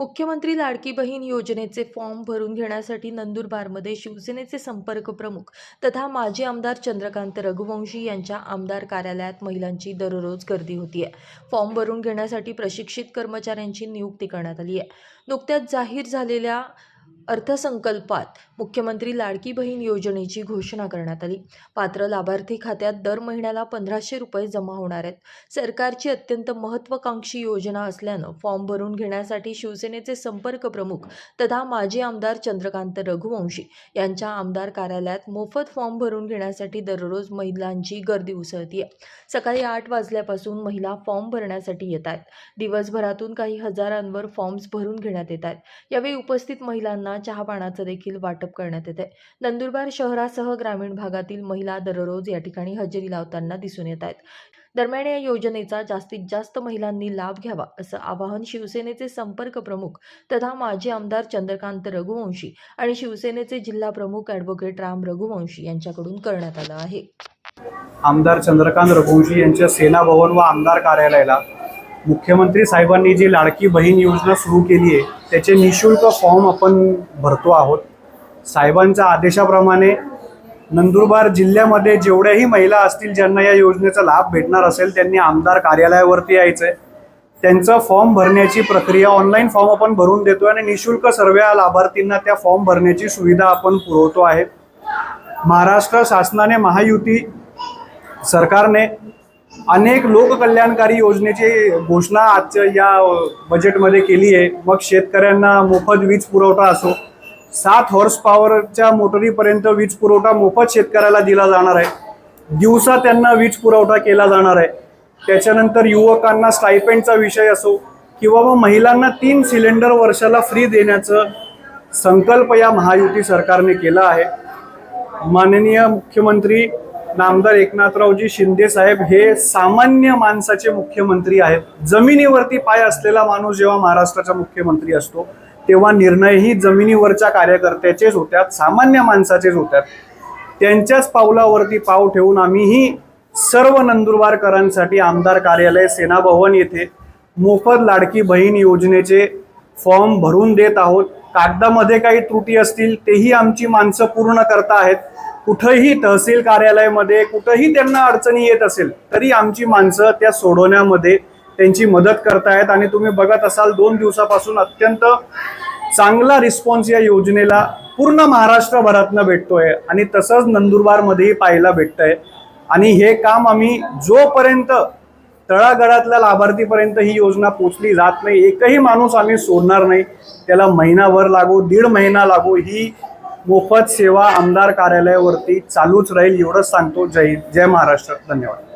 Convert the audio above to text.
मुख्यमंत्री लाडकी बहीण योजनेचे फॉर्म भरून घेण्यासाठी नंदुरबारमध्ये शिवसेनेचे संपर्क प्रमुख तथा माजी आमदार चंद्रकांत रघुवंशी यांच्या आमदार कार्यालयात महिलांची दररोज गर्दी होती आहे फॉर्म भरून घेण्यासाठी प्रशिक्षित कर्मचाऱ्यांची नियुक्ती करण्यात आली आहे नुकत्याच जाहीर झालेल्या अर्थसंकल्पात मुख्यमंत्री लाडकी बहीण योजनेची घोषणा करण्यात आली. पात्र लाभार्थी खात्यात दर महिन्याला पंधराशे रुपये जमा होणार आहेत. सरकारची अत्यंत महत्त्वाकांक्षी योजना असल्यानं फॉर्म भरून घेण्यासाठी शिवसेनेचे संपर्क प्रमुख तथा माजी आमदार चंद्रकांत रघुवंशी यांच्या आमदार कार्यालयात मोफत फॉर्म भरून घेण्यासाठी दररोज महिलांची गर्दी उसळतीये. सकाळी आठ वाजल्यापासून महिला फॉर्म भरण्यासाठी येत आहेत. दिवसभरातून काही हजारांवर फॉर्म्स भरून घेण्यात येत आहेत. यावेळी उपस्थित महिलांना चहा पाण्याचं देखील वाटप करण्यात येते नंदुरबार शहरासह ग्रामीण भागातील महिला दररोज या ठिकाणी हजेरी लावताना दिसून येत आहेत. दरम्यान या योजनेचा जास्तीत जास्त महिलांनी लाभ घ्यावा असं आवाहन शिवसेनेचे संपर्क प्रमुख तथा माजी आमदार चंद्रकांत रघुवंशी आणि शिवसेनेचे जिल्हा प्रमुख ॲडव्होकेट राम रघुवंशी यांच्याकडून करण्यात आलं आहे. आमदार चंद्रकांत रघुवंशी यांच्या सेना भवन व आमदार कार्यालयाला मुख्यमंत्री साहेबांनी जी लाडकी बहीण योजना सुरू केली आहे त्याचे निशुल्क फॉर्म आपण भरतो आहोत. साहेबांच्या आदेशाप्रमाणे नंदुरबार जिल्ह्यामध्ये जेवढ्याही महिला असतील ज्यांना या योजनेचा लाभ भेटणार असेल त्यांनी आमदार कार्यालयावरती यायचं आहे त्यांचं फॉर्म भरण्याची प्रक्रिया ऑनलाईन फॉर्म आपण भरून देतो आणि निशुल्क सर्व लाभार्थींना त्या फॉर्म भरण्याची सुविधा आपण पुरवतो आहे. महाराष्ट्र शासनाने महायुती सरकारने अनेक लोककल्याणकारी योजनेची घोषणा आजच्या या बजेटमध्ये केली आहे. मग शेतकऱ्यांना मोफत वीज पुरवठा असो सात हॉर्स पॉवरच्या मोटरीपर्यंत वीज पुरवठा मोफत शेतकऱ्याला दिला जाणार आहे. दिवसा त्यांना वीज पुरवठा केला जाणार आहे. त्याच्यानंतर युवकांना स्टायपेंडचा विषय असो किंवा मग महिलांना तीन सिलेंडर वर्षाला फ्री देण्याचं संकल्प या महायुती सरकारने केला आहे. माननीय मुख्यमंत्री नामदार एकनाथरावजी शिंदे साहेब हे सामान्य माणसाचे मुख्यमंत्री आहेत. जमिनीवरती पाय असलेला माणूस जेव्हा महाराष्ट्राचा मुख्यमंत्री असतो तेव्हा निर्णयही जमिनीवरच्या कार्यकर्त्याचेच होत्यात सामान्य माणसाचेच होत्यात त्यांच्याच पावलावरती पाव ठेवून आम्हीही सर्व नंदुरबारकरांसाठी आमदार कार्यालय सेना भवन येथे मोफत लाडकी बहीण योजनेचे फॉर्म भरून देत आहोत. कागदामध्ये काही त्रुटी असतील तेही आमची माणसं पूर्ण करता आहेत. कुठंही तहसील कार्यालयामध्ये कुठंही त्यांना अडचणी येत असेल तरी आमची माणसं त्या सोडवण्यामध्ये त्यांची मदत करतायत. आणि तुम्ही बघत असाल दोन दिवसापासून अत्यंत चांगला रिस्पॉन्स या योजनेला पूर्ण महाराष्ट्रभरातनं भेटतोय. आणि तसंच नंदुरबारमध्येही पाहायला भेटतंय. आणि हे काम आम्ही जोपर्यंत तळागळातल्या लाभार्थीपर्यंत ही योजना पोचली जात नाही एकही माणूस आम्ही सोडणार नाही. त्याला महिनाभर लागो दीड महिना लागो ही मोफत सेवा आमदार कार्यालयावरती चालूच राहील एवढंच सांगतो. जय जय महाराष्ट्र. धन्यवाद.